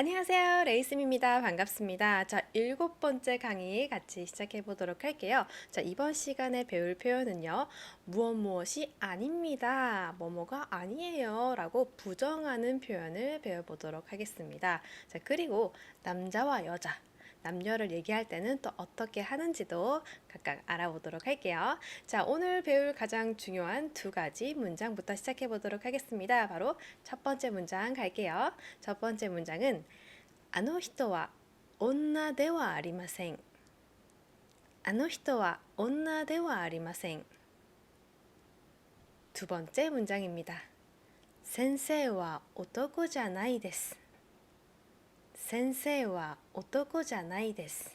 안녕하세요. 레이쌤입니다. 반갑습니다. 자, 일곱 번째 강의 같이 시작해 보도록 할게요. 자, 이번 시간에 배울 표현은요. 무엇 무엇이 아닙니다. 뭐뭐가 아니에요. 라고 부정하는 표현을 배워보도록 하겠습니다. 자, 그리고 남자와 여자. 남녀를 얘기할 때는 또 어떻게 하는지도 각각 알아보도록 할게요. 자, 오늘 배울 가장 중요한 두 가지 문장부터 시작해 보도록 하겠습니다. 바로 첫 번째 문장 갈게요. 첫 번째 문장은 あの人は女ではありません。あの人は女ではありません。 두 번째 문장입니다. 先生は男じゃないです。 先生は男じゃないです。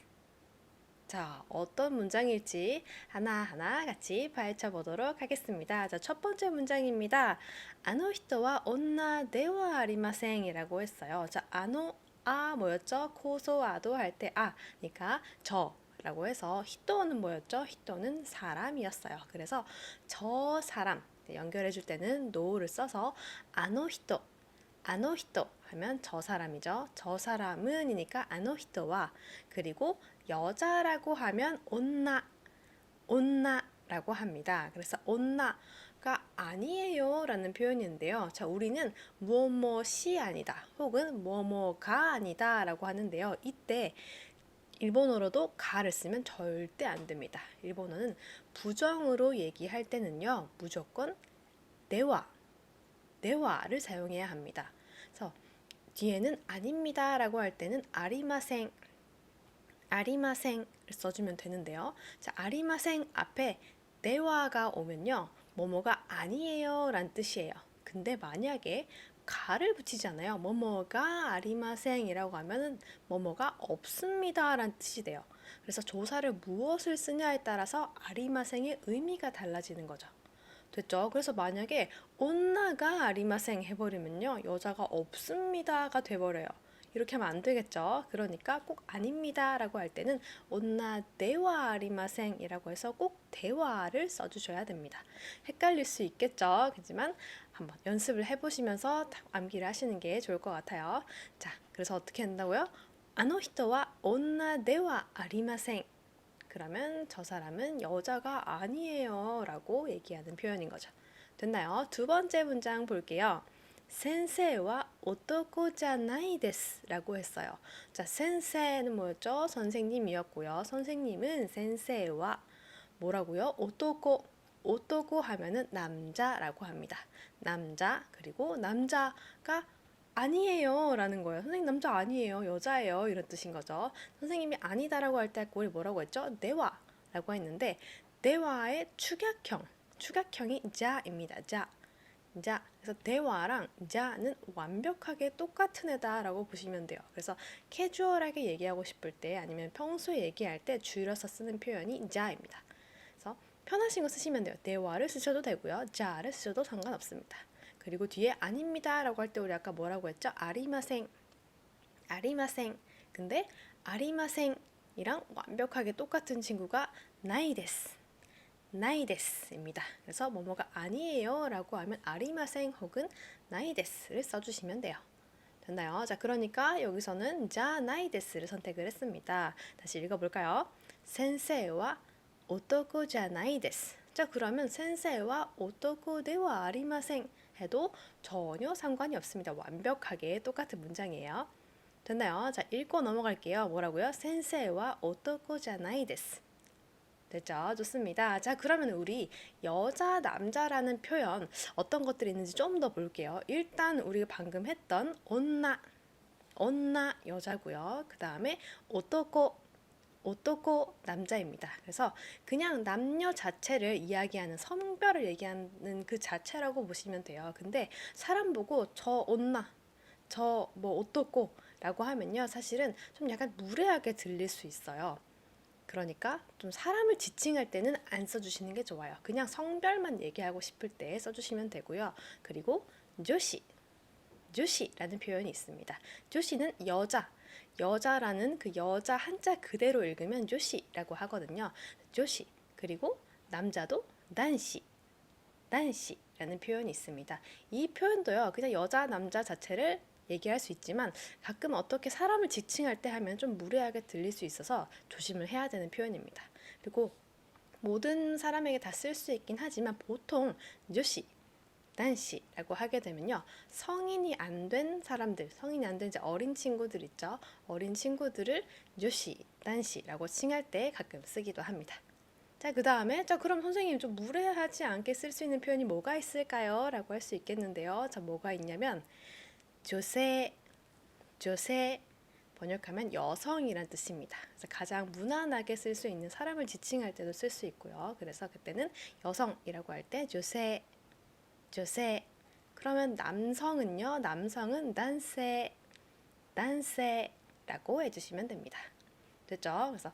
자, 어떤 문장일지 하나하나 같이 파헤쳐 보도록 하겠습니다. 자, 첫 번째 문장입니다. あの人は女ではありません이라고 했어요. 자, あの 아 뭐였죠? 코소아도 할 때 아, 그러니까 저라고 해서 히토는 뭐였죠? 히토는 사람이었어요. 그래서 저 사람 네, 연결해 줄 때는 노를 써서 아노 히토 아노 히토 하면 저 사람이죠. 저 사람은이니까 아노 히토와 그리고 여자라고 하면 온나 온나라고 합니다. 그래서 온나가 아니에요라는 표현인데요. 자, 우리는 뭐뭐시 아니다 혹은 뭐뭐가 아니다라고 하는데요. 이때 일본어로도 가를 쓰면 절대 안 됩니다. 일본어는 부정으로 얘기할 때는요. 무조건 네와 네와를 사용해야 합니다. 그래서 뒤에는 아닙니다라고 할 때는 아리마생 아리마생을 써주면 되는데요. 자, 아리마생 앞에 네와가 오면요. 뭐뭐가 아니에요 라는 뜻이에요. 근데 만약에 가를 붙이잖아요. 뭐뭐가 아리마생이라고 하면은 뭐뭐가 없습니다 라는 뜻이 돼요. 그래서 조사를 무엇을 쓰냐에 따라서 아리마생의 의미가 달라지는 거죠. 됐죠? 그래서 만약에 온나가 아리마생 해버리면요. 여자가 없습니다가 돼버려요. 이렇게 하면 안 되겠죠. 그러니까 꼭 아닙니다 라고 할 때는 온나 대화 아리마생이라고 해서 꼭 대화를 써주셔야 됩니다. 헷갈릴 수 있겠죠. 하지만 한번 연습을 해보시면서 암기를 하시는 게 좋을 것 같아요. 자, 그래서 어떻게 한다고요? 아노히토와 온나 대화 아리마생 그러면 저 사람은 여자가 아니에요 라고 얘기하는 표현인 거죠. 됐나요? 두 번째 문장 볼게요. 센세와 오토코자나이 데스 라고 했어요. 자, 센세는 뭐였죠? 선생님이었고요. 선생님은 센세와 뭐라고요? 오토코 오토코 하면은 남자라고 합니다. 남자 그리고 남자가 아니에요 라는 거예요. 선생님 남자 아니에요. 여자예요. 이런 뜻인 거죠. 선생님이 아니다라고 할 때 우리 뭐라고 했죠? 네와 라고 했는데 네와의 축약형 축약형이 자입니다. 자. 자, 그래서 대화랑 자는 완벽하게 똑같은 애다라고 보시면 돼요. 그래서 캐주얼하게 얘기하고 싶을 때 아니면 평소에 얘기할 때 줄여서 쓰는 표현이 자입니다. 그래서 편하신 거 쓰시면 돼요. 대화를 쓰셔도 되고요. 자를 쓰셔도 상관없습니다. 그리고 뒤에 아닙니다 라고 할 때 우리 아까 뭐라고 했죠? 아리마생, 아리마생. 근데 아리마생이랑 완벽하게 똑같은 친구가 나이데스. 나이데스입니다. 그래서 뭐뭐가 아니에요 라고 하면 아리마생 혹은 나이데스를 써주시면 돼요. 됐나요? 자, 그러니까 여기서는 자 나이데스를 선택을 했습니다. 다시 읽어볼까요? 센세와 오토코자 나이데스. 자, 그러면 센세와 오토코 데와 아리마생 해도 전혀 상관이 없습니다. 완벽하게 똑같은 문장이에요. 됐나요? 자, 읽고 넘어갈게요. 뭐라고요? 센세와 오토코자 나이 데스. 됐죠? 좋습니다. 자, 그러면 우리 여자, 남자라는 표현 어떤 것들이 있는지 좀 더 볼게요. 일단 우리가 방금 했던 온나, 온나 여자고요. 그 다음에 오토코, 오토코 남자입니다. 그래서 그냥 남녀 자체를 이야기하는 성별을 얘기하는 그 자체라고 보시면 돼요. 근데 사람 보고 저 온나, 저 뭐 오토코 라고 하면요. 사실은 좀 약간 무례하게 들릴 수 있어요. 그러니까 좀 사람을 지칭할 때는 안 써주시는 게 좋아요. 그냥 성별만 얘기하고 싶을 때 써주시면 되고요. 그리고 조시, 조시라는 표현이 있습니다. 조시는 여자, 여자라는 그 여자 한자 그대로 읽으면 조시라고 하거든요. 조시 그리고 남자도 난시, 난시라는 표현이 있습니다. 이 표현도요. 그냥 여자 남자 자체를 얘기할 수 있지만 가끔 어떻게 사람을 지칭할 때 하면 좀 무례하게 들릴 수 있어서 조심을 해야 되는 표현입니다. 그리고 모든 사람에게 다 쓸 수 있긴 하지만 보통 요시, 단시라고 하게 되면요. 성인이 안 된 사람들, 성인이 안 된 이제 어린 친구들 있죠. 어린 친구들을 요시, 단시라고 칭할 때 가끔 쓰기도 합니다. 자, 그 다음에, 자, 그럼 선생님 좀 무례하지 않게 쓸 수 있는 표현이 뭐가 있을까요? 라고 할 수 있겠는데요. 자, 뭐가 있냐면, 조세, 조세, 번역하면 여성이란 뜻입니다. 그래서 가장 무난하게 쓸 수 있는 사람을 지칭할 때도 쓸 수 있고요. 그래서 그때는 여성이라고 할 때 조세, 조세. 그러면 남성은요. 남성은 난세, 난세라고 해주시면 됩니다. 됐죠? 그래서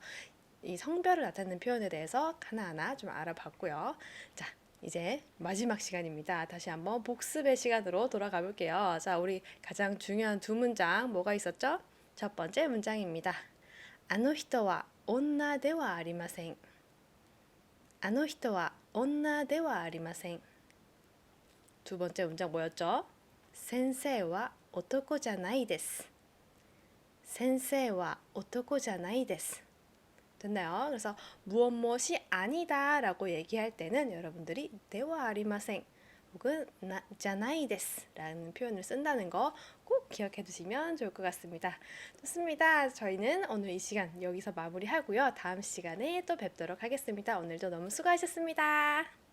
이 성별을 나타내는 표현에 대해서 하나하나 좀 알아봤고요. 자, 이제 마지막 시간입니다. 다시 한번 복습의 시간으로 돌아가 볼게요. 자, 우리 가장 중요한 두 문장 뭐가 있었죠? 첫 번째 문장입니다. あの人は女ではありません。あの人は女ではありません。 두 번째 문장 뭐였죠? 센세와 오토코자나이데스. 센세와 오토코자나이데스. 됐나요? 그래서 무엇 무엇이 아니다라고 얘기할 때는 여러분들이 대화 아리마생 혹은 나, 자나이데스라는 표현을 쓴다는 거 꼭 기억해 두시면 좋을 것 같습니다. 좋습니다. 저희는 오늘 이 시간 여기서 마무리하고요. 다음 시간에 또 뵙도록 하겠습니다. 오늘도 너무 수고하셨습니다.